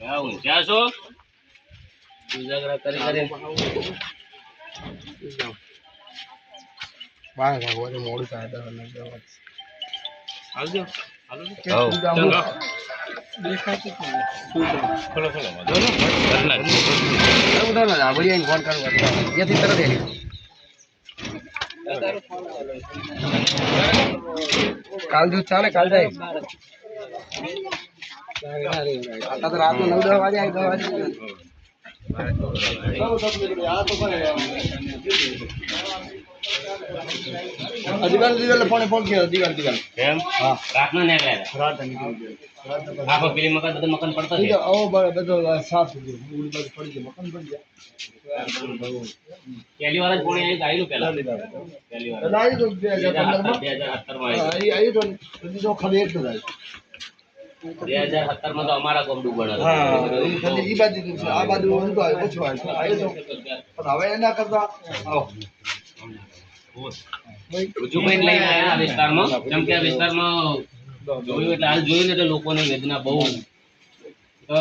હા, ઊંઘ્યા છો ઉજાગરા કરી કરી બાર વાગે મોડું થાય આવજો. હાલો ખોલો ખોલો ફોન કરવો ત્યાંથી તરત એની કાલ જો ચાલે કાલ જાય આટલા તો રાતનો નવ દસ વાગે આવી દસ વાગે અધિકાર દીધેલો ફોને ફોન કર્યો અધિકાર દીધેલો કેમ? રાતના નીકળ્યા. આખો પેલી મકાન બધું મકાન પડતો છે? આવો બધો સાફ થઈ ગયો ઉડી બાજુ પડી ગયો મકાન પડી ગયા. પહેલી વાર જ પોણી આવી આવેલું પેલા. પહેલી વાર. કદાચ તો બે બે હજાર આવી હા, તો પછી તો ખાલી એક જ. બે હજાર સત્તરમાં તો અમારા ગામ ડૂબણ હતું. હા, એ બાજુ આ બાજુ ઓછો આવ્યો. પણ હવે એના કરતા આવો. લઈને આવ્યા આ વિસ્તારમાં કેમ કે આ વિસ્તારમાં જોયું એટલે હાલ જોયું એટલે લોકોની વેદના બહુ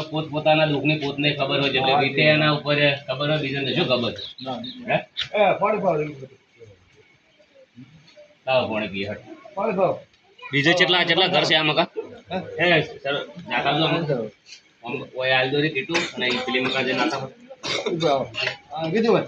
પોત પોતાના દુઃખની પોતને ખબર હોય એટલે વીતે એના ઉપર ખબર હોય બીજાને શું ખબર હે એ, પાણી પાવ, એવું બધું. લાવો પોણે પીએ હટ બીજે કેટલા કેટલા ઘર છે આ મકા હે? સર ઓય કીટું અને પેલી મકા જે નાખા ઊભા આવો. હા, કીધું